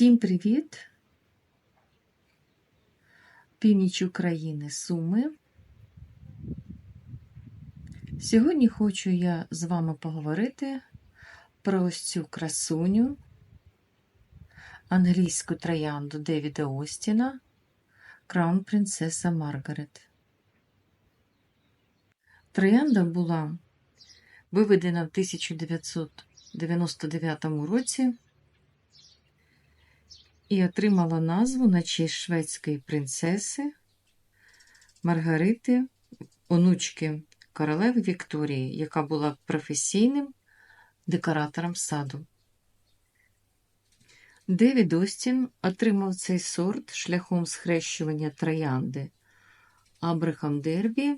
Всім привіт! Північ України Суми. Сьогодні хочу я з вами поговорити про ось цю красуню, англійську троянду Девіда Остіна, Краун Принцеса Маргарет. Троянда була виведена в 1999 році і отримала назву на честь шведської принцеси Маргарити, онучки королеви Вікторії, яка була професійним декоратором саду. Девід Остін отримав цей сорт шляхом схрещування троянди Абрахам Дербі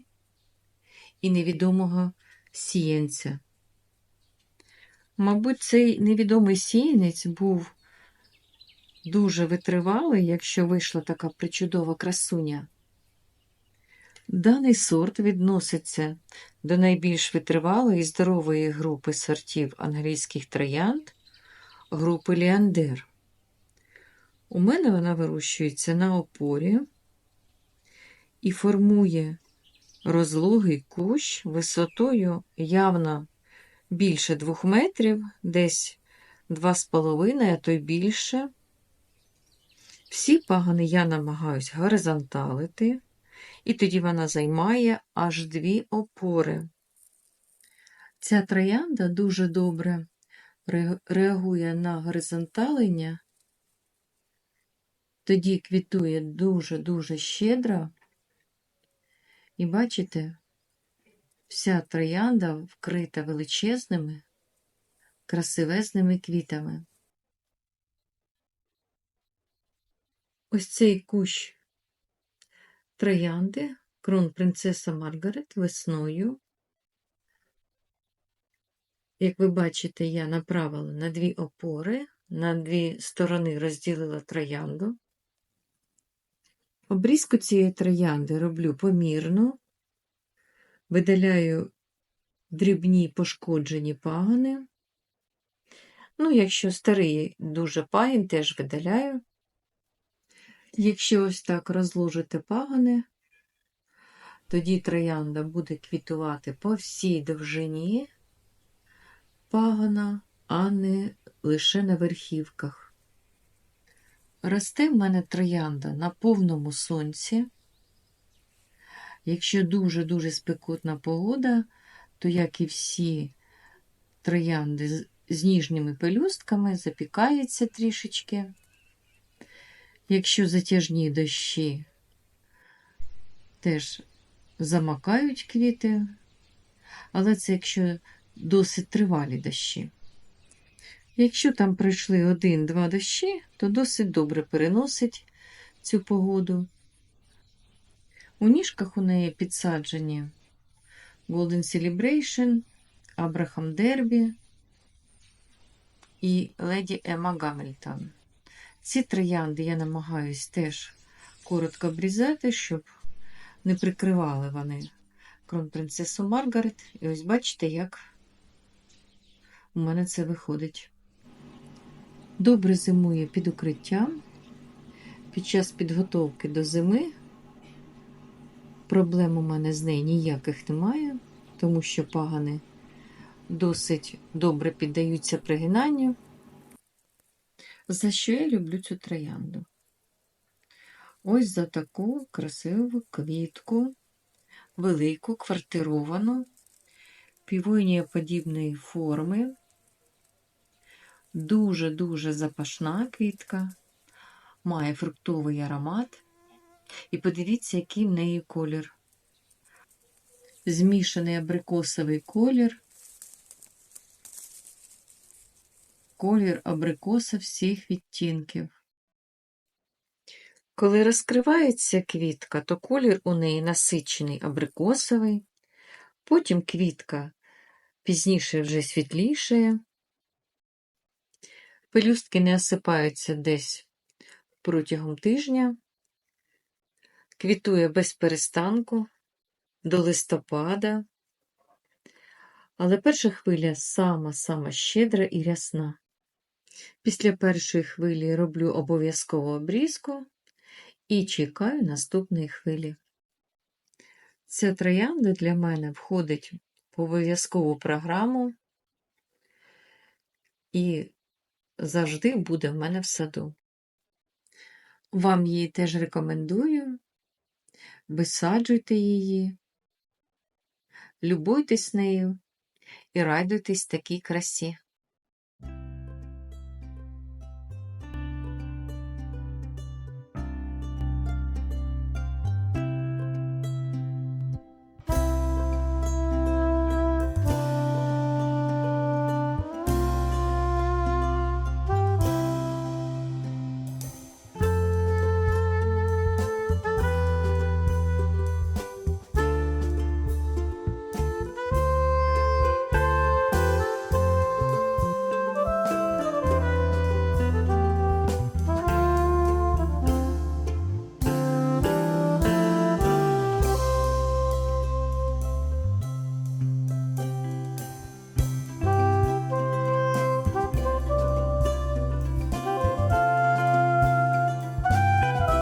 і невідомого сієнця. Мабуть, цей невідомий сіянець був дуже витривалий, якщо вийшла така причудова красуня. Даний сорт відноситься до найбільш витривалої і здорової групи сортів англійських троянд групи Ліандер. У мене вона вирощується на опорі і формує розлогий кущ висотою явно більше двох метрів, десь 2,5, а то й більше. Всі пагани я намагаюсь горизонталити, і тоді вона займає аж дві опори. Ця троянда дуже добре реагує на горизонталення, тоді квітує дуже-дуже щедро. І бачите, вся троянда вкрита величезними, красивезними квітами. Ось цей кущ троянди, крон принцеса Маргарет весною. Як ви бачите, я направила на дві опори, на дві сторони розділила троянду. Обрізку цієї троянди роблю помірно, видаляю дрібні пошкоджені пагони. Ну, якщо старий дуже пагін, теж видаляю. Якщо ось так розложити пагони, тоді троянда буде квітувати по всій довжині пагона, а не лише на верхівках. Росте в мене троянда на повному сонці. Якщо дуже-дуже спекотна погода, то, як і всі троянди з ніжніми пелюстками, запікається трішечки. Якщо затяжні дощі теж замакають квіти, але це якщо досить тривалі дощі. Якщо там пройшли один-два дощі, то досить добре переносить цю погоду. У ніжках у неї підсаджені Golden Celebration, Абрахам Дербі і леді Ема Гамільтон. Ці троянди я намагаюсь теж коротко обрізати, щоб не прикривали вони кронпринцесу Маргарет. І ось бачите, як у мене це виходить. Добре зимує під укриттям. Під час підготовки до зими проблем у мене з нею ніяких немає, тому що пагани досить добре піддаються пригинанню. За що я люблю цю троянду? Ось за таку красиву квітку, велику, квартировану, півонія форми, дуже-дуже запашна квітка, має фруктовий аромат. І подивіться, який в неї колір. Змішаний абрикосовий колір колір абрикоса всіх відтінків. Коли розкривається квітка, то колір у неї насичений абрикосовий, потім квітка пізніше вже світлішає, пелюстки не осипаються десь протягом тижня, квітує без перестанку до листопада, але перша хвиля сама-сама щедра і рясна. Після першої хвилі роблю обов'язково обрізку і чекаю наступної хвилі. Ця троянда для мене входить в обов'язкову програму і завжди буде в мене в саду. Вам її теж рекомендую. Висаджуйте її, любуйтесь нею і радуйтесь такій красі.